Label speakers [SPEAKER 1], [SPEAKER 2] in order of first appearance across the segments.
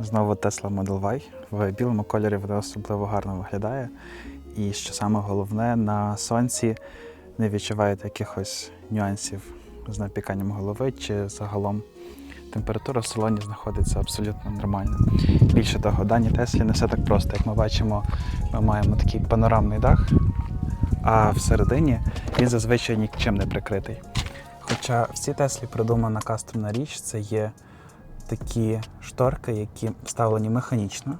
[SPEAKER 1] Знову Tesla Model Y. В білому кольорі вона особливо гарно виглядає. І що саме головне, на сонці не відчуваєте якихось нюансів з напіканням голови чи загалом. Температура в салоні знаходиться абсолютно нормально. Більше того, в даній Теслі не все так просто. Як ми бачимо, ми маємо такий панорамний дах, а всередині він зазвичай нічим не прикритий. Хоча в цій Теслі придумана кастомна річ, це є такі шторки, які вставлені механічно.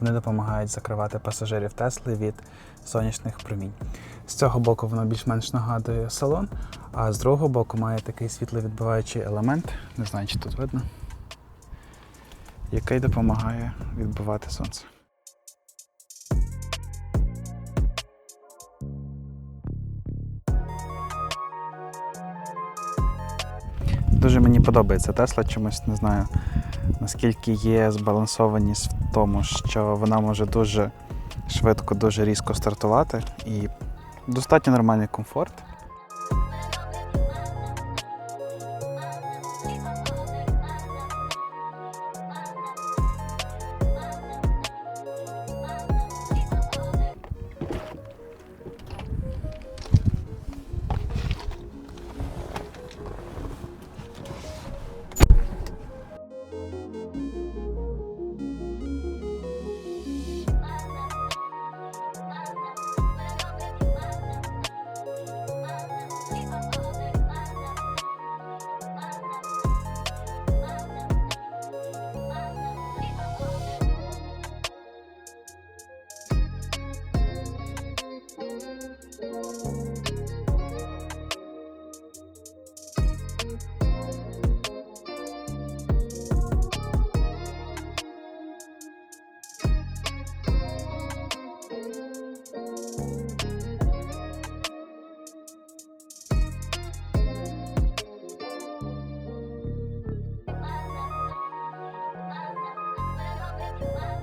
[SPEAKER 1] Вони допомагають закривати пасажирів Тесли від сонячних промінь. З цього боку воно більш-менш нагадує салон, а з другого боку має такий світловідбиваючий елемент, не знаю, чи тут видно, який допомагає відбивати сонце. Дуже мені подобається Тесла, чомусь не знаю, наскільки є збалансованість в тому, що вона може дуже швидко, дуже різко стартувати і достатньо нормальний комфорт. Bye.